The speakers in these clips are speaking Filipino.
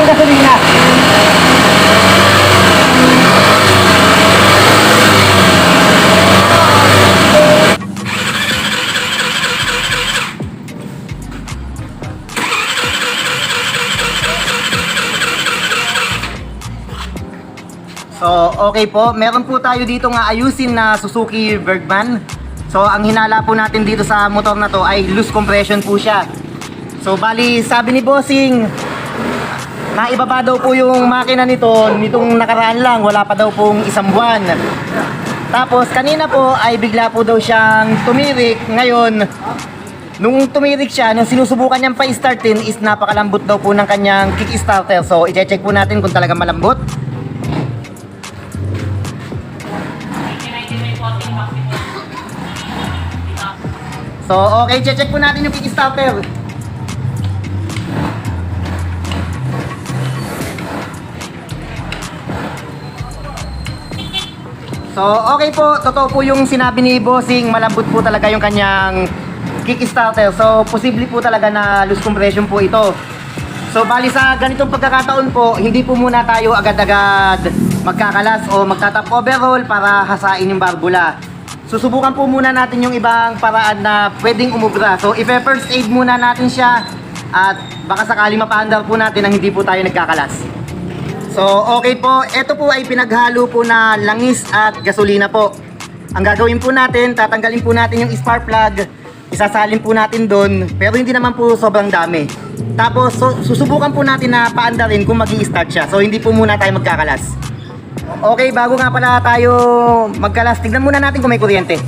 yung gasolina. So, okay po. Meron po tayo dito nga ayusin na Suzuki Bergman. So, ang hinala po natin dito sa motor na to ay loose compression po siya. So, bali, sabi ni Bossing, naibaba daw po yung makina nito nitong nakaraan lang. Wala pa daw pong isang buwan. Tapos, kanina po ay bigla po daw siyang tumirik. Ngayon, nung tumirik siya, nung sinusubukan niyang pa-startin is napakalambot daw po ng kanyang kickstarter. So, i-check po natin kung talaga malambot. So, okay, check po natin yung Kickstarter. So, okay po, totoo po yung sinabi ni Bossing, malambot po talaga yung kanyang Kickstarter. So, posible po talaga na loose compression po ito. So, bali sa ganitong pagkakataon po, hindi po muna tayo agad-agad magkakalas o magtatap overhaul para hasain yung barbula. Susubukan po muna natin yung ibang paraan na pwedeng umubra. So, i-first aid muna natin siya at baka sakali mapaandar po natin nang hindi po tayo nagkakalas. So, okay po. Ito po ay pinaghalo po na langis at gasolina po. Ang gagawin po natin, tatanggalin po natin yung spark plug. Isasalin po natin doon, pero hindi naman po sobrang dami. Tapos, so, susubukan po natin na paandarin kung mag start siya. So, hindi po muna tayo magkakalas. Okay, bago nga pala tayo magkalas, tignan muna natin kung may kuryente.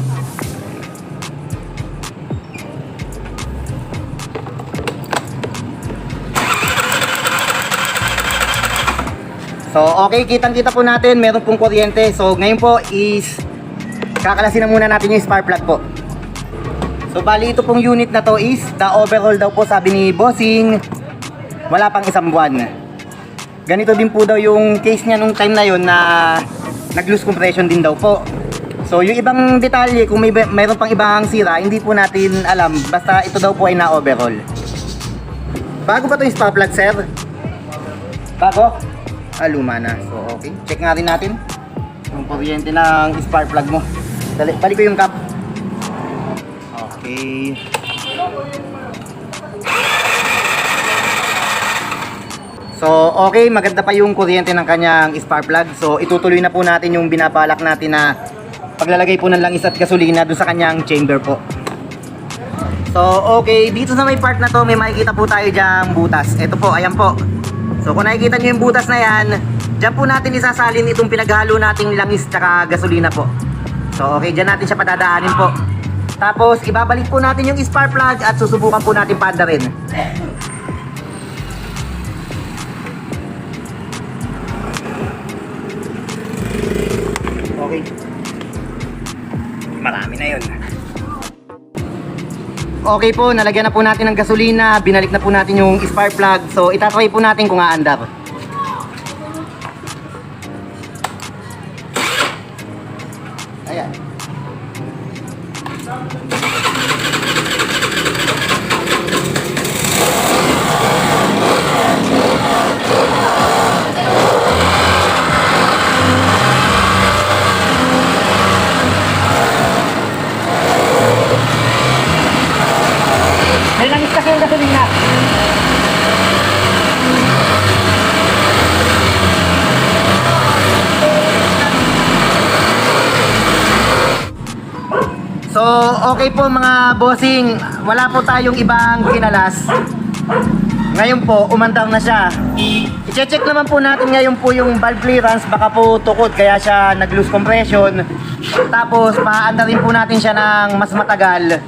So, okay, kitang-kita po natin, meron pong kuryente. So, ngayon po is kakalasin na muna natin yung spark plug po. So, bali ito pong unit na to is the overall daw po sabi ni Bossing wala pang isang buwan. Ganito din po daw yung case niya nung time na yon na nag-loose compression din daw po. So, yung ibang detalye, kung may mayroon pang ibang sira, hindi po natin alam. Basta ito daw po ay na-overall. Bago ba ito yung spark plug, sir? Bago? Ah, luma na. So, okay. Check nga rin natin yung kuryente ng spark plug mo. Dali, balik ko yung cap. Okay. So, okay, maganda pa yung kuryente ng kanyang spark plug. So, itutuloy na po natin yung binabalak natin na paglalagay po ng langis at gasolina doon sa kanyang chamber po. So, okay, dito sa may part na to, may makikita po tayo diyang butas. Ito po, ayan po. So, kung nakikita nyo yung butas na yan, dyan po natin isasalin itong pinaghalo nating langis tsaka gasolina po. So, okay, dyan natin siya padadaanin po. Tapos, ibabalik po natin yung spark plug at susubukan po natin panda rin. Okay po, nalagyan na po natin ng gasolina, binalik na po natin yung spark plug. So, itatry po natin kung aandar. Okay po mga bossing. Wala po tayong ibang kinalas. Ngayon po, umandar na siya. I-check naman po natin ngayon po yung valve clearance. Baka po tukod kaya siya nag-loose compression. Tapos, paandarin po natin siya ng mas matagal.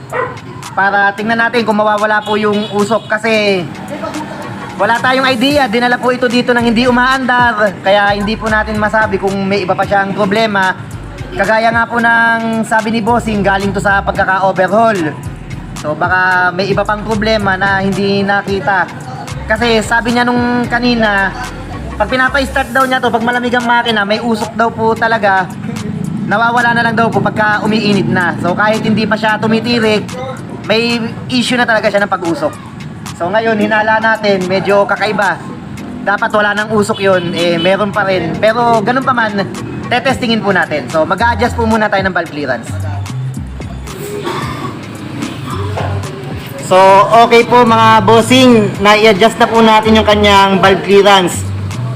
Para tingnan natin kung mawawala po yung usok. Kasi wala tayong idea. Dinala po ito dito nang hindi umaandar. Kaya hindi po natin masabi kung may iba pa siyang problema. Kagaya nga po ng sabi ni Bossing, galing to sa pagkaka-overhaul. So baka may iba pang problema na hindi nakita. Kasi sabi niya nung kanina, pag pinapa-start daw niya to, pag malamig ang makina, may usok daw po talaga. Nawawala na lang daw po pagka umiinit na. So kahit hindi pa siya tumitirik, may issue na talaga siya ng pag-usok. So ngayon, hinala natin, medyo kakaiba. dapat wala nang usok yun, eh meron pa rin. Pero ganun pa man, tetestingin po natin. So mag-a-adjust po muna tayo ng valve clearance. So, okay po mga bossing, na-i-adjust na po natin yung kanyang valve clearance.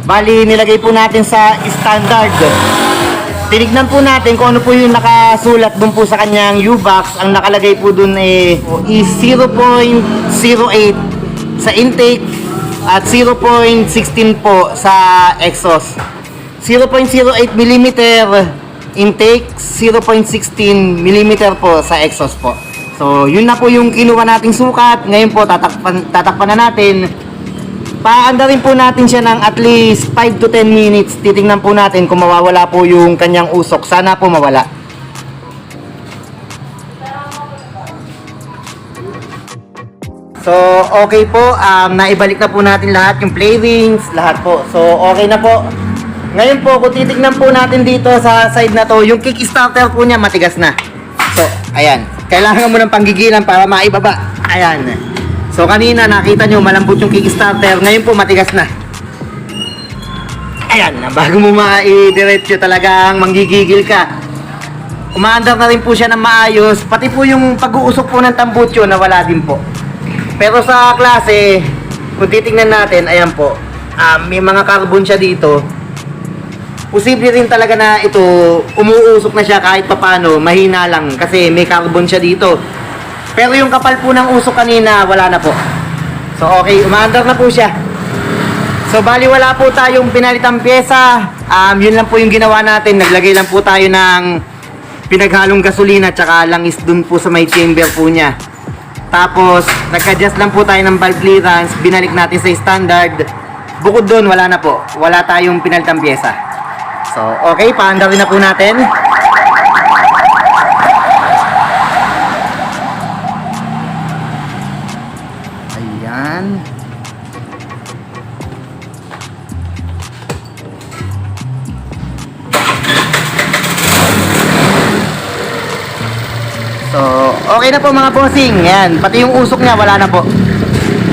Bali, nilagay po natin sa standard. Tinignan po natin kung ano po yung nakasulat dun po sa kanyang U-box. Ang nakalagay po dun eh, is 0.08 sa intake at 0.16 po sa exhaust. 0.08 mm intake, 0.16 mm po sa exhaust po. So, yun na po yung kinuha nating sukat. Ngayon po, tatakpan, tatakpan na natin. Paanda rin po natin siya ng at least 5 to 10 minutes. Titingnan po natin kung mawawala po yung kanyang usok. Sana po mawala. So, okay po. Um, naibalik na po natin lahat yung play rings, lahat po. So, okay na po. Ngayon po, kung titignan po natin dito sa side na to, yung kickstarter po niya matigas na. So, ayan. Kailangan mo ng panggigilan para maibaba. Ayan. So, kanina nakita nyo malambot yung kickstarter. Ngayon po matigas na. Ayan. Bago mo ma-diretso talagang manggigigil ka. Umaandar na rin po siya ng maayos. Pati po yung pag-uusok po ng tambutso nawala din po. Pero sa klase, kung titingnan natin, ayan po, um, may mga carbon siya dito. Posible rin talaga na ito, umuusok na siya kahit papano, mahina lang kasi may carbon siya dito. Pero yung kapal po ng usok kanina, wala na po. So okay, umaandar na po siya. So bali wala po tayong pinalitang pyesa. Um, yun lang po yung ginawa natin. Naglagay lang po tayo ng pinaghalong gasolina tsaka langis dun po sa may chamber po niya. Tapos, nag-adjust lang po tayo ng valve clearance, binalik natin sa standard. Bukod doon, wala na po. Wala tayong pinalitang pyesa. So, okay, paandawin na po natin. Ayan. So, okay na po mga bossing. Ayan, pati yung usok niya wala na po.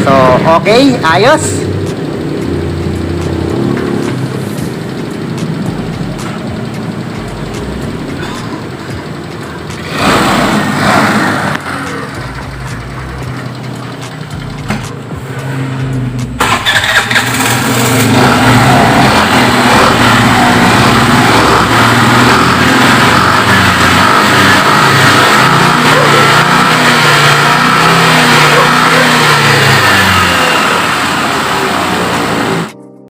So, okay, ayos.